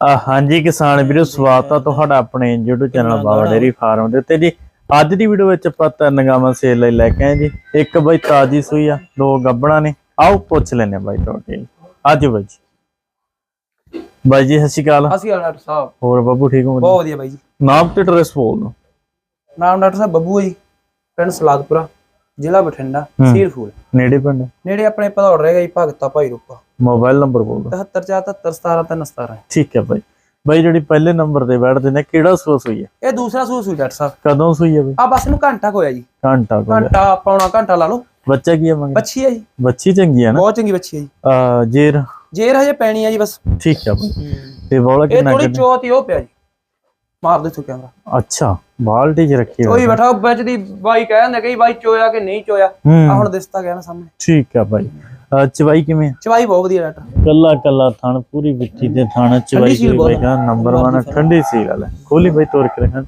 ਹਾਂਜੀ ਕਿਸਾਨ ਵੀਰੋ ਸਵਾਗਤ ਆ ਤੁਹਾਡਾ ਆਪਣੇ YouTube channel Baba dairy farm ਦੇ ਉੱਤੇ ਜੀ। ਅੱਜ ਦੀ ਵੀਡੀਓ ਵਿੱਚ ਆਪਾਂ ਤਿੰਨ ਗਾਵਾਂ ਸੇਲ ਲਈ ਲੈ ਕੇ ਆਏ ਜੀ। ਇੱਕ ਬਾਈ ਤਾਜੀ ਸੂਈ ਆ ਦੋ ਗੱਬਣਾ ਨੇ। ਆਓ ਪੁੱਛ ਲੈਨੇ ਬਾਈ ਤੁਹਾਡੇ। ਅੱਜ ਬਾਈ ਜੀ। ਬਾਈ ਜੀ ਸਤਿ ਸ਼੍ਰੀ ਅਕਾਲ। ਅਸੀਂ ਆ ਡਾਕਟਰ ਸਾਹਿਬ। ਹੋਰ ਬੱਬੂ ਠੀਕ ਹੋ? ਬਹੁਤ ਵਧੀਆ ਬਾਈ ਜੀ। ਨਾਮ ਤੇ ਐਡਰੈਸ ਬੋਲ ਦੋ ਨਾਮ ਡਾਕਟਰ ਸਾਹਿਬ ਬੱਬੂ ਹੈ ਜੀ ਪਿੰਡ ਸਲਾਦਪੁਰਾ। ਜ਼ਿਲ੍ਹਾ ਬਠਿੰਡਾ ਹੂੰ। ਸੀਰ ਫੂਲ ਨੇੜੇ ਪਿੰਡ? ਨੇੜੇ ਆਪਣੇ ਭਦੌੜ ਰਹੇਗਾ ਜੀ ਭਗਤਾ ਭਾਈ ਰੂਪਾ। ਮੋਬਾਈਲ ਨੰਬਰ ਬੋਲ ਦੋ 747717 ਠੀਕ ਹੈ ਬਾਈ। ਬਾਈ ਜਿਹੜੀ ਪਹਿਲੇ ਨੰਬਰ ਤੇ ਬੈਠਦੇ ਨੇ ਕਿਹੜਾ ਸੂਆ ਸੂਈ ਹੈ? ਇਹ ਦੂਸਰਾ ਸੂਸ ਸੂਈ ਡਾਕਟਰ ਸਾਹਿਬ। ਕਦੋਂ ਸੂਈ ਹੈ ਬਾਈ? ਆ ਬਸ ਨੂੰ ਘੰਟਾ ਕੁ ਹੋਇਆ ਜੀ। ਘੰਟਾ ਕੋ ਘੰਟਾ ਪੌਣਾ ਘੰਟਾ ਲਾ ਲਓ। ਬੱਚਾ ਕੀ ਹੈ ਮੰਗੇ? ਬੱਚੀ ਹੈ ਜੀ। ਬੱਚੀ ਚੰਗੀ ਹੈ ਨਾ? ਬਹੁਤ ਚੰਗੀ ਬੱਚੀ ਹੈ ਜੀ। ਆ ਜੇਰ? ਜੇਰ ਹਜੇ ਪੈਣੀ ਹੈ ਜੀ ਬਸ। ਠੀਕ ਹੈ ਬਾਈ। ਤੇ ਬੋਲਾ ਇਹ ਕਿੰਨਾ ਥੋੜੀ ਕਿੰਨਾ ਚੋਤੀ ਉਹ ਪਿਆ ਜੀ। ਮਾਰ ਦੇ ਤੂੰ ਕੈਮਰਾ। ਅੱਛਾ। ਬਾਲਟੀ 'ਚ ਰੱਖੀ ਹੋਈ ਕੋਈ ਬੈਠਾ ਵਿੱਚ ਦੀ ਬਾਈ ਕਹਿੰਦੇ ਕਈ ਬਾਈ ਚੋਇਆ ਕਿ ਨਹੀਂ ਚੋਇਆ। ਆ ਹੁਣ ਦਿਸਤਾ ਗਿਆ ਨਾ ਸਾਹਮਣੇ। ਠੀਕ ਆ ਅਹ ਚਵਾਈ ਕਿਵੇਂ ਚਵਾਈ ਬਹੁਤ ਵਧੀਆ ਡਾਕਟਰ ਕੱਲਾ ਕੱਲਾ ਥਣ ਪੂਰੀ ਵਿੱਚੀ ਤੇ ਥਣ ਚਵਾਈ ਸੀਲ ਦੀ ਬਾਈ ਦਾ ਨੰਬਰ 1 ਠੰਡੀ ਸੀ ਗੱਲ ਹੈ ਖੋਲੀ ਬਾਈ ਤੋਰ ਕੇ ਰੱਖਣ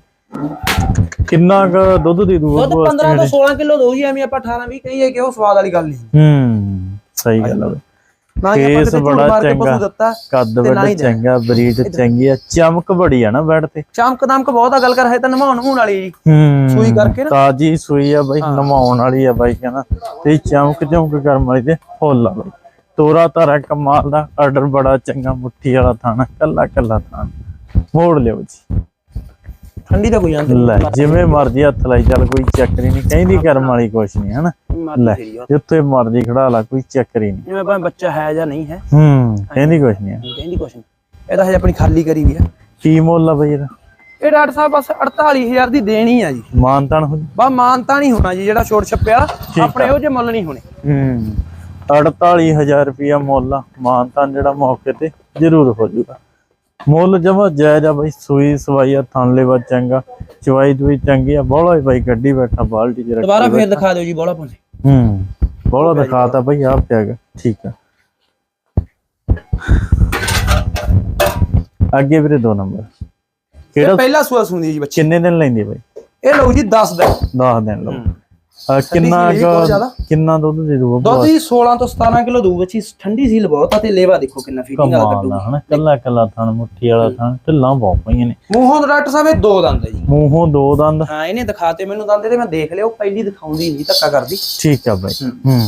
ਕਿੰਨਾ ਕੁ ਦੁੱਧ ਦੇ ਦੂਗਾ ਦੁੱਧ 15 ਤੋਂ 16 ਕਿਲੋ ਦੋ ਜੀ ਐਵੇਂ ਆਪਾਂ 18 20 ਕਹੀਏ ਕਿ ਉਹ ਸਵਾਦ ਵਾਲੀ ਗੱਲ ਨਹੀਂ। ਹੂੰ ਸਹੀ ਗੱਲ ਹੈ ਬਾਈ। ਆਪਾਂ ਕੇਸ ਬੜਾ ਚੰਗਾ। ਕੱਦ ਦੇ। ਚੰਗਾ ਬਰੀਡ ਚੰਗੀ ਆ। ਚਮਕ ਬੜੀ ਆ ਨਾ ਬੈਡ ਤੇ। ਚਮਕ ਦਮਕ ਬਹੁਤ ਆ ਗੱਲ ਕਰ ਹੈ ਤਾਂ ਨਮਾਉਣ ਹੋਣ ਵਾਲੀ ਜੀ। ਸੂਈ ਕਰਕੇ ਨਾ। ਤਾਜੀ ਸੂਈ ਆ ਬਾਈ ਨਮਾਉਣ ਵਾਲੀ ਆ ਬਾਈ ਕਹਿੰਦਾ ਤੇ ਚਮਕ ਚਮਕ ਕਰਮ ਵਾਲੀ ਤੇ ਫੁੱਲ ਆ ਬਾਈ। ਤੋਰਾ ਤਾਰਾ ਕਮਾਲ ਦਾ ਆਰਡਰ ਬੜਾ ਚੰਗਾ ਮੁੱਠੀ ਵਾਲਾ ਥਾਣਾ ਕੱਲਾ ਕੱਲਾ ਥਾਣਾ ਮੋੜ ਲਿਓ ਜੀ। ਠੰਡੀ ਤਾਂ ਕੋਈ ਜਾਂਦੀ ਲੈ ਜਿਵੇਂ ਮਰਜ਼ੀ ਹੱਥ ਲਾਈ ਚੱਲ ਕੋਈ ਚੱਕਰੀ ਨਹੀਂ ਕਹਿੰਦੀ ਕਰਮ ਵਾਲੀ ਕੁਛ ਨਹੀਂ ਹਨਾ? ਲੈ ਜਿੱਥੇ ਮਰਜ਼ੀ ਖੜਾ ਲਾ ਕੋਈ ਚੱਕਰੀ ਨਹੀਂ ਜਿਵੇਂ ਭਾਵੇਂ ਬੱਚਾ ਹੈ ਜਾਂ ਨਹੀਂ ਹੈ। ਹੂੰ ਕਹਿੰਦੀ ਕੁਛ ਨਹੀਂ ਕਹਿੰਦੀ ਕੁਛ ਨਹੀਂ ਇਹ ਤਾਂ ਹਜੇ ਆਪਣੀ ਖਾਲੀ ਕਰੀ ਵੀ ਆ। ਕੀ ਮੁੱਲ ਆ ਬਾਈ ਇਹਦਾ? ਇਹ ਡਾਕਟਰ ਸਾਹਿਬ ਬਸ 48000 ਦੀ ਦੇਣੀ ਆ ਜੀ। ਮਾਨਤਾਨ ਹੋ ਬਾ ਮਾਨਤਾ ਨਹੀਂ ਹੋਣਾ ਜੀ ਜਿਹੜਾ ਛੋਟ ਛੱਪਿਆ ਆਪਣੇ ਉਹ ਜੇ ਮੁੱਲ ਨਹੀਂ ਹੋਣੇ। ਹੂੰ 48000 ਰੁਪਿਆ ਮੁੱਲ ਆ। ਮਾਨਤਾਨ ਜਿਹੜਾ ਮੌਕੇ ਤੇ ਜ਼ਰੂਰ ਹੋ ਜਾਊਗਾ। ਮੁੱਲ ਜਮਾ ਜਾਇਜ਼ ਆ ਬਾਈ ਸੂਈ ਸਵਾਈ ਆ ਥਾਂਲੇ ਵਾ ਚੰਗਾ ਚਵਾਈ ਦੂਈ ਚੰਗੀ ਆ ਬੋਲਾ ਹੀ ਬਾਈ ਗੱਡੀ ਬੈਠਾ ਬਾਲਟੀ ਚ ਰੱਖੀ ਦੁਬਾਰਾ ਫੇਰ ਦਿਖਾ ਦਿਓ ਜੀ ਬੋਲਾ ਪੁੰਨੇ ਹੂੰ ਬੋਲਾ ਦਿਖਾਤਾ ਬਾਈ ਆ ਪਿਆਗਾ ਠੀਕ ਆ। ਅੱਗੇ ਵੀਰੇ ਦੋ ਨੰਬਰ। ਕਿਹੜਾ ਪਹਿਲਾ ਸੂਆ ਸੁਣਦੀ ਜੀ ਬੱਚੇ। ਕਿੰਨੇ ਦਿਨ ਲੈਂਦੀ ਬਾਈ? ਇਹ ਲਓ ਜੀ 10 ਦਾ 10 ਦਿਨ ਲਓ। ਕਿੰਨਾ ਕੁ-। ਕਿੰਨਾ ਦੁੱਧ ਦੇ ਦੂਗਾ ਦੁੱਧ ਜੀ 16 ਤੋਂ 17 ਕਿਲੋ ਦੂ ਬੱਚੀ ਠੰਡੀ ਸੀਲ ਬਹੁਤ ਆ ਤੇ ਲੇਵਾ ਦੇਖੋ ਕਿੰਨਾ ਫੀਟਿੰਗ ਵਾਲਾ ਕਮਾਲ ਕੱਢੂ। ਦਾ ਹਨਾ ਕੱਲਾ ਕੱਲਾ ਥਣ ਮੁੱਠੀ ਵਾਲਾ ਥਣ ਢਿੱਲਾਂ ਬਹੁਤ ਪਈਆਂ ਨੇ। ਮੂੰਹੋਂ ਤਾਂ ਡਾਕਟਰ ਸਾਹਿਬ ਇਹ ਦੋ ਦੰਦ ਹੈ ਜੀ। ਮੂੰਹੋਂ ਦੋ ਦੰਦ। ਹਾਂ ਇਹਨੇ ਦਿਖਾਤੇ ਮੈਨੂੰ ਦੰਦ ਤੇ ਮੈਂ ਦੇਖ ਲਿਆ ਉਹ ਪਹਿਲੀ ਦਿਖਾਉਂਦੀ ਨਹੀਂ ਧੱਕਾ ਕਰਦੀ। ਠੀਕ ਆ ਬਾਈ। ਹੂੰ। ਹੂੰ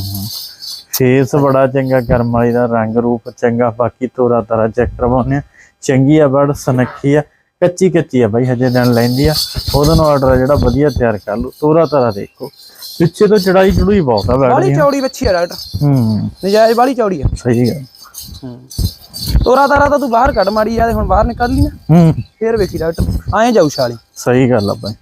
ਫੇਸ ਬੜਾ ਚੰਗਾ ਕਰਮ ਵਾਲੀ ਦਾ ਰੰਗ ਰੂਪ ਚੰਗਾ ਬਾਕੀ ਤੋਰਾ ਤਾਰਾ ਚੈੱਕ ਕਰਵਾਉਂਦੇ ਆ। ਚੰਗੀ ਆ ਬੜ ਸਨੱਖੀ ਆ। ਕੱਚੀ ਕੱਚੀ ਆ ਬਾਈ ਹਜੇ ਦਿਨ ਲੈਂਦੀ ਆ। ਉਹਦਾ ਨੂੰ ਆਰਡਰ ਜਿਹੜਾ ਵਧੀਆ ਤਿਆਰ ਕਰ ਲਓ। ਤੋਰਾ ਤਾਰਾ ਦੇਖੋ। ਪਿੱਛੇ ਤੋਂ ਚੜਾਈ ਚੜੂਈ ਬਹੁਤ ਆ ਬੈਠ ਬਾਲੀ ਚੌੜੀ ਬੱਚੀ ਆ ਡਾਕਟਰ ਹੂੰ। ਨਜਾਇਜ਼ ਬਾਲੀ ਚੌੜੀ ਆ। ਸਹੀ ਗੱਲ। ਤੋਰਾ ਤਾਰਾ ਤਾਂ ਤੂੰ ਬਾਹਰ ਕੱਢ ਮਾਰੀ ਆ ਤੇ ਹੁਣ ਬਾਹਰ ਨਿਕਲ ਲਈ ਨਾ। ਹੂੰ। ਫੇਰ ਵੇਖੀ ਡਾਕਟਰ ਆਏ ਜਾਊ ਛਾਲੀ। ਸਹੀ ਗੱਲ ਆ ਬਾਈ।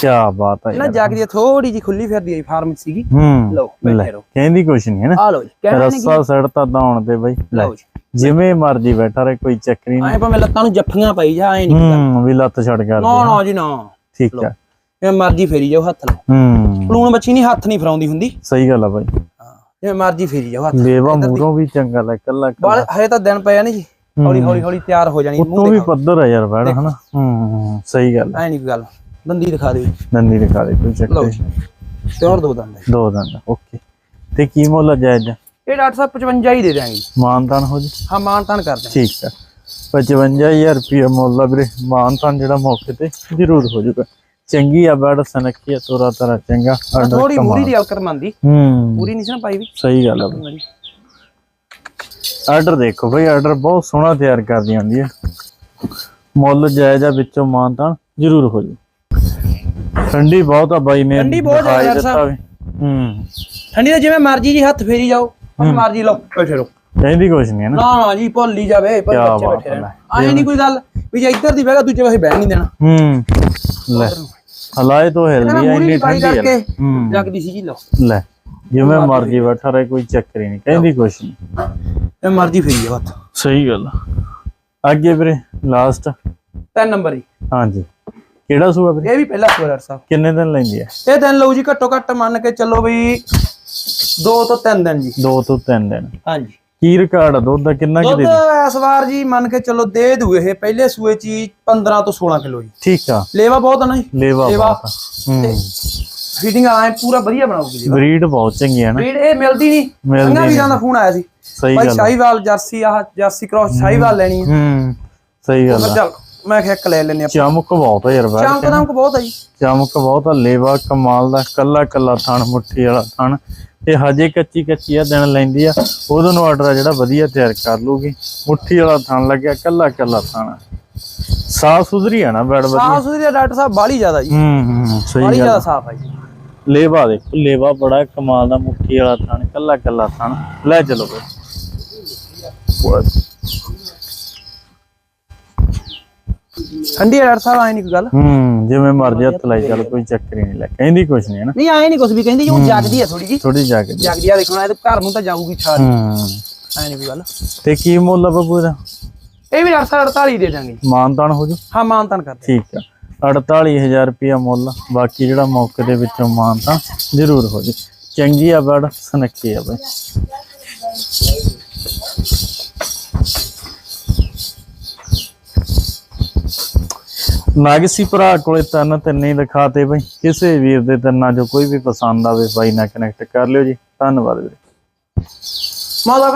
ਕੀ ਬਾਤ ਆ ਨਾ ਯਾਰ। ਜਾਗਦੀ ਥੋੜੀ ਜੀ ਖੁੱਲੀ ਫਿਰਦੀ ਆ ਫਾਰਮ ਸੀਗੀ। ਹੂੰ। ਲਓ ਬੈਠੇ ਰਹੋ। ਕਹਿੰਦੀ ਕੁਛ ਨਹੀਂ ਹੈ ਨਾ। ਆ ਲਓ ਜੀ ਰੱਸਾ ਸੜਤਾ ਦਾਉਣ ਤੇ ਬਾਈ। ਲਓ ਜੀ। ਜਿਵੇਂ ਮਰਜ਼ੀ ਬੈਠਾ ਰਹੇ ਕੋਈ ਚੱਕਰੀ ਨਹੀਂ। ਆਏ ਭਾਵੇਂ ਲੱਤਾਂ ਨੂੰ ਜੱਫੀਆਂ ਪਾਈ ਜਾ ਐ ਨਹੀਂ ਹੂੰ ਵੀ ਲੱਤ ਛੱਡ ਕਰ ਨਾ ਨਾ ਜੀ ਨਾ। ਠੀਕ ਆ। ਜਿਵੇਂ ਮਰਜ਼ੀ ਫੇਰੀ ਜਾਓ ਹੱਥ ਨਾਲ। ਹੂੰ। ਪਲੂਣ ਬੱਚੀ ਨਹੀਂ ਹੱਥ ਨਹੀਂ ਫਰਾਉਂਦੀ ਹੁੰਦੀ। ਸਹੀ ਗੱਲ ਆ ਬਾਈ। ਜਿਵੇਂ ਮਰਜ਼ੀ ਫੇਰੀ ਜਾਓ ਹੱਥ ਲੇਵਾ ਮੂਰੋਂ ਵੀ ਚੰਗਾ ਲੈ ਕੱਲਾ ਬਾਲ ਹਜੇ ਤਾਂ ਦਿਨ ਪਿਆ ਨਹੀਂ ਜੀ। ਹੌਲੀ ਹੌਲੀ ਹੌਲੀ ਤਿਆਰ ਹੋ ਜਾਣੀ। ਉਤੋਂ ਵੀ ਪੱਧਰ ਆ ਯਾਰ ਬੈੜ ਹਨਾ? ਹੂੰ ਸਹੀ ਗੱਲ। ਐ ਨਹੀਂ ਗੱਲ। ਦੰਦੀ ਦਿਖਾ ਜੀ। ਨੰਦੀ ਦਿਖਾ ਦੇ ਕੋਈ ਚੱਕਰ ਜੀ। ਤੇ ਹੋਰ ਦੋ ਦੰਦ ਹੈ। ਦੋ ਦੰਦ ਓਕੇ। ਤੇ ਕੀ ਮੁੱਲ ਜਾਇਜ਼? ਇਹ ਡਾਕਟਰ ਸਾਹਿਬ 55 ਹੀ ਦੇ ਦਿਆਂਗੇ। ਮਾਨਤਾਨ ਹੋ ਜੀ। ਹਾਂ ਮਾਨ ਤਾਨ ਕਰ ਦਾਂਗੇ ਠੀਕ ਆ 55000 ਰੁਪਏ ਮੁੱਲ ਆ ਵੀਰੇ। ਮਾਨਤਾਨ ਜਿਹੜਾ ਮੌਕੇ ਤੇ ਜ਼ਰੂਰ ਹੋ ਜਾਊਗਾ। ਚੰਗੀ ਆ ਬੈੜ ਸਨੱਖੀ ਆ ਤੋਰਾ ਤਾਰਾ ਚੰਗਾ। ਥੋੜੀ ਮੂਰੀ ਦੀ ਅਲਕਰ ਮੰਦੀ ਹੂੰ। ਪੂਰੀ ਨਹੀਂ ਸੀ ਨਾ ਪਾਈ ਵੀ? ਸਹੀ ਗੱਲ ਆ ਆਰਡਰ ਦੇਖੋ ਬਈ ਆਰਡਰ ਬਹੁਤ ਸੋਹਣਾ ਤਿਆਰ ਕਰਦੀ ਆਂਦੀ ਹੈ ਮੁੱਲ ਜਾਇਜ਼ ਆ ਵਿੱਚੋਂ ਮਾਨਤਾਨ ਜ਼ਰੂਰ ਹੋ ਜੂ ਠੰਡੀ ਬਹੁਤ ਆ ਬਾਈ ਨੇ ਠੰਡੀ ਬਹੁਤ ਆ ਯਾਰ ਸਾਹਿਬ। ਹੂੰ। ਠੰਡੀ ਦਾ ਜਿਵੇਂ ਮਰਜ਼ੀ ਜੀ ਹੱਥ ਫੇਰੀ ਜਾਓ। ਉਹ ਮਰਜ਼ੀ ਲਓ ਬੈਠੇ ਰਹੋ। ਕਹਿੰਦੀ ਕੁਛ ਨਹੀਂ ਹੈ ਨਾ। ਨਾ ਨਾ ਜੀ ਭੁੱਲ ਹੀ ਜਾਵੇ ਪਰ ਕਿਆ ਬੱਚੇ ਬਾਤ ਬੈਠੇ ਹੈ। ਰਹਿਣ। ਆਏ ਨਹੀਂ ਕੋਈ ਗੱਲ ਵੀ ਜੇ ਇੱਧਰ ਦੀ ਬਹਿਗਾ ਦੂਜੇ ਪਾਸੇ ਬਹਿਣ ਨਹੀਂ ਦੇਣਾ। ਹੂੰ ਲੈ। ਹਲਾਏ ਤੋਂ ਹਿਲਦੀ ਆ ਮੂਰੀ ਇੰਨੀ ਪਾਈ ਠੰਡੀ ਆ ਕਰਕੇ ਹੂੰ। ਜਗਦੀ ਸੀ ਜੀ ਲਓ। ਲੈ ਜਿਵੇਂ ਮਰਜ਼ੀ ਬੈਠਾ ਰਹੇ ਕੋਈ ਚੱਕਰ ਹੀ ਨਹੀਂ ਕਹਿੰਦੀ ਕੁਛ ਨਹੀਂ। ਇਹ ਮਰਜ਼ੀ ਫੇਰੀ ਹੱਥ ਸਹੀ ਗੱਲ ਆ। ਅੱਗੇ ਵੀਰੇ ਲਾਸਟ ਤਿੰਨ ਨੰਬਰ ਜੀ ਹਾਂਜੀ। ਕਿਹੜਾ ਸੂਆ ਵੀਰੇ? ਇਹ ਵੀ ਪਹਿਲਾ ਸੋਲਰ ਸਾਹਿਬ। ਕਿੰਨੇ ਦਿਨ ਲੈਂਦੀ ਹੈ ਇਹ ਦਿਨ ਲਓ ਜੀ ਘੱਟੋ ਘੱਟ ਮੰਨ ਕੇ ਚੱਲੋ ਵੀ 2 ਤੋਂ 3 ਦਿਨ ਜੀ। ਦੋ ਤੋਂ ਤਿੰਨ ਦਿਨ। ਹਾਂਜੀ। ਕੀ ਰਿਕਾਰਡ ਆ? ਦੁੱਧ ਦਾ ਕਿੰਨਾ ਕਿ ਦੁੱਧ ਦੇ ਇਸ ਵਾਰ ਜੀ ਮੰਨ ਕੇ ਚੱਲੋ ਦੇ ਦੂ ਇਹ ਪਹਿਲੇ ਸੂਏ ਚ ਹੀ 15 ਤੋਂ 16 ਕਿਲੋ ਜੀ। ਠੀਕ ਆ। ਲੇਵਾ ਬਹੁਤ ਆ ਨਾ ਜੀ। ਲੇਵਾ ਆ। ਹੂੰ। ਫੀਡਿੰਗ ਐਂ ਪੂਰਾ ਵਧੀਆ ਬਣਾਉਗੀ ਜੀ। ਬਰੀਡ ਬਹੁਤ ਚੰਗੀ ਹੈ ਨਾ। ਬਰੀਡ ਇਹ ਮਿਲਦੀ ਨਹੀਂ। ਮਿਲਦੀ ਵੀਰਾਂ ਦਾ ਫੋਨ ਆਇਆ ਸੀ। ਸਹੀ ਗੱਲ ਆ। ਸ਼ਾਹੀਵਾਲ ਜਰਸੀ ਆਹ ਜਰਸੀ ਕ੍ਰਾਸ ਸ਼ਾਹੀਵਾਲ ਲੈਣੀ ਹੈ ਹੂੰ। ਸਹੀ ਗੱਲ ਆ। ਚੱਲ ਮੈਂ ਕਿਹਾ ਇੱਕ ਲੈ ਲੈਨੇ ਆਪਾਂ। ਚਮਕ ਬਹੁਤ ਆ ਯਾਰ ਬਾਹਰ ਚਮਕ ਦਮਕ ਬਹੁਤ ਆ ਜੀ। ਚਮਕ ਬਹੁਤ ਆ। ਲੇਵਾ ਕਮਾਲ ਦਾ ਕੱਲਾ ਕੱਲਾ ਥਣ ਮੁੱਠੀ ਵਾਲਾ ਥਣ। ਤੇ ਹਜੇ ਕੱਚੀ ਕੱਚੀ ਆ ਦਿਨ ਲੈਂਦੀ ਆ। ਉਹਦੋਂ ਨੂੰ ਆਰਡਰ ਆ ਜਿਹੜਾ ਵਧੀਆ ਤਿਆਰ ਕਰ ਲੂਗੀ ਮੁੱਠੀ ਵਾਲਾ ਥਣ ਲੱਗਿਆ ਕੱਲਾ ਕੱਲਾ ਥਣ ਸਾਫ਼ ਸੁਥਰੀ ਆ ਨਾ ਬੈਡ ਵਧੀਆ? ਸਾਫ਼ ਸੁਥਰੀ ਆ ਡਾਕਟਰ ਸਾਹਿਬ ਬਾਲੀ ਜ਼ਿਆਦਾ ਜੀ। ਹੂੰ ਹੂੰ ਸਹੀ ਬਾਲੀ ਗੱਲ ਜ਼ਿਆਦਾ। ਸਾਫ਼ ਆ ਜੀ। ਲੇਵਾ ਦੇਖ ਲੇਵਾ ਬੜਾ ਕਮਾਲ ਦਾ ਮੁੱਠੀ ਵਾਲਾ ਥਣ ਕੱਲਾ ਕੱਲਾ ਥਣ। ਲੈ ਚਲੋ ਬਈ ਠੰਡੀ ਆ ਡਾਕਟਰ ਸਾਹਿਬ ਆਏ ਨਹੀਂ ਕੋਈ ਗੱਲ। ਹੂੰ ਜਿਵੇਂ ਮਰਜ਼ੀ ਹੱਥ ਲਾਈ ਚੱਲ ਕੋਈ ਚੱਕਰ ਹੀ ਨਹੀਂ ਲੈ ਕਹਿੰਦੀ ਕੁਛ ਨਹੀਂ ਨਾ ਨਹੀਂ ਆਏ ਨਹੀਂ ਕੁਝ ਵੀ ਕਹਿੰਦੀ ਉਹ ਜਾਗਦੀ ਆ ਥੋੜੀ ਜੀ ਥੋੜੀ ਜਾ ਕੇ ਜਾਗਦੀ ਆ ਦੇਖਣਾ ਇਹ ਤਾਂ ਘਰ ਨੂੰ ਤਾਂ ਜਾਊਗੀ ਛਾੜ ਹੂੰ। ਆਏ ਨਹੀਂ ਕੋਈ ਗੱਲ। ਤੇ ਕੀ ਮੁੱਲ ਆ ਬੱਬੂ ਦਾ ਇਹ ਵੀ ਡਾਕਟਰ ਸਾਹਿਬ 48 ਦੇ ਦਾਂਗੇ ਮਾਨਤਾਨ ਹੋ ਜੂ? ਹਾਂ ਮਾਨਤਨ ਕਰਦੇ ਠੀਕ ਆ। 48000 ਰੁਪਿਆ ਮੁੱਲ। ਬਾਕੀ ਜਿਹੜਾ ਮੌਕੇ ਦੇ ਵਿੱਚੋਂ ਮਾਨਤਾਨ ਜ਼ਰੂਰ ਹੋ ਜੂ। ਚੰਗੀ ਆ ਬੜ ਸਨੱਖੀ ਆ ਬਈ। ਨਾਗਸੀ ਭਰਾ ਕੋਲੇ ਤਨ ਤਿੰਨੇ ਦਿਖਾਤੇ ਬਈ, ਕਿਸੇ ਵੀਰ ਦੇ ਤਿੰਨਾਂ ਜੋ ਕੋਈ ਵੀ ਪਸੰਦ ਆਵੇ ਬਾਈ ਨਾਲ ਕਨੈਕਟ ਕਰ ਲਿਓ ਜੀ। ਧੰਨਵਾਦ ਵੀਰੇ। ਮਾਦਾ